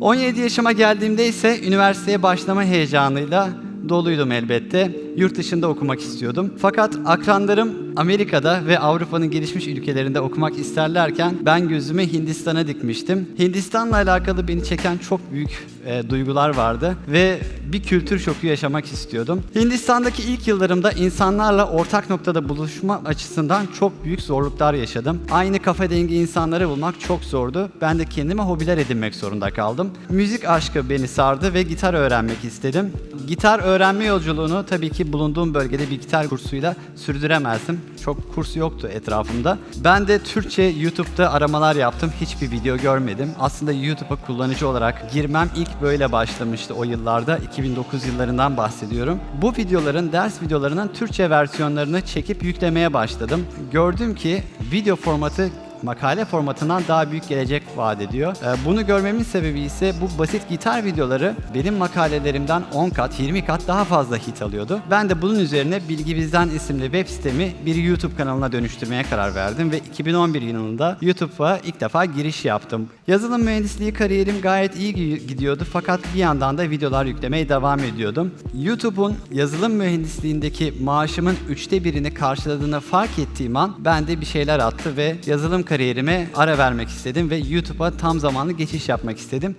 17 yaşıma geldiğimde ise üniversiteye başlama heyecanıyla doluydum elbette. Yurt dışında okumak istiyordum. Fakat akranlarım Amerika'da ve Avrupa'nın gelişmiş ülkelerinde okumak isterlerken ben gözümü Hindistan'a dikmiştim. Hindistan'la alakalı beni çeken çok büyük e, duygular vardı ve bir kültür şoku yaşamak istiyordum. Hindistan'daki ilk yıllarımda insanlarla ortak noktada buluşma açısından çok büyük zorluklar yaşadım. Aynı kafa dengi insanları bulmak çok zordu. Ben de kendime hobiler edinmek zorunda kaldım. Müzik aşkı beni sardı ve gitar öğrenmek istedim. Gitar öğrenme yolculuğunu tabii ki bulunduğum bölgede bir gitar kursuyla sürdüremezdim. Çok kurs yoktu etrafımda. Ben de Türkçe YouTube'da aramalar yaptım. Hiçbir video görmedim. Aslında YouTube'a kullanıcı olarak girmem ilk böyle başlamıştı o yıllarda. 2009 yıllarından bahsediyorum. Bu videoların, ders videolarının Türkçe versiyonlarını çekip yüklemeye başladım. Gördüm ki video formatı makale formatından daha büyük gelecek vaat ediyor. Ee, Bunu görmemin sebebi ise bu basit gitar videoları benim makalelerimden 10 kat, 20 kat daha fazla hit alıyordu. Ben de bunun üzerine Bilgi Bizden isimli web sitemi bir YouTube kanalına dönüştürmeye karar verdim ve 2011 yılında YouTube'a ilk defa giriş yaptım. Yazılım mühendisliği kariyerim gayet iyi gi- gidiyordu fakat bir yandan da videolar yüklemeye devam ediyordum. YouTube'un yazılım mühendisliğindeki maaşımın üçte birini karşıladığını fark ettiğim an bende bir şeyler attı ve yazılım kariyerime ara vermek istedim ve YouTube'a tam zamanlı geçiş yapmak istedim.